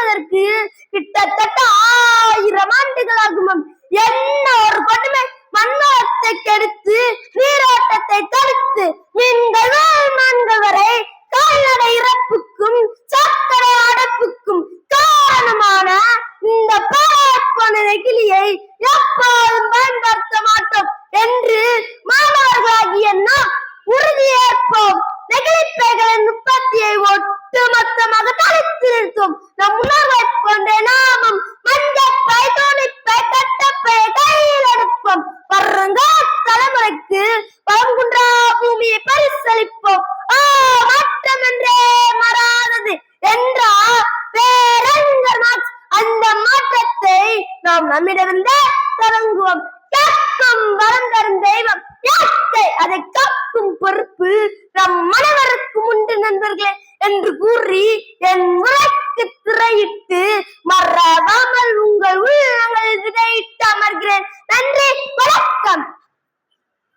அழிவதற்கு கிட்டத்தட்ட ஆயிரம் ஆண்டுகள் ஆகுமாம் என்ன ஒரு கொடுமை? மண்ணோட்டத்தை கெடுத்து நீரோட்டத்தை தடுத்து மீன்கள் மான்கள் வரை கால்நடை இறப்புக்கும் சர்க்கரை அடைப்புக்கும் காரணமான இந்த பாராட்பான நெகிழியை எப்போதும் பயன்படுத்த மாட்டோம். ஒட்டுமொத்தமாக தலைத்து நிறுத்தும் நம் உணர்வை கொண்ட நாமும் மஞ்சப்பை துணிப்பை கட்டப்பை கையில் எடுப்போம். வருங்கால தலைமுறைக்கு பழங்குன்றா பூமியை பரிசளிப்போம். ஆ மாற்றம் என்றே மாறாதது என்றா பேரங்கர் மார்க்ஸ். அந்த மாற்றத்தை நாம் நம்மிடமிருந்தே தொடங்குவோம். கேட்கும் வரம் தரும் தெய்வம். யாத்தை அதை காக்கும் பொறுப்பு நம் மனவருக்கு உண்டு நண்பர்களே. என்று கூறி என் உரைக்கு திரையிட்டு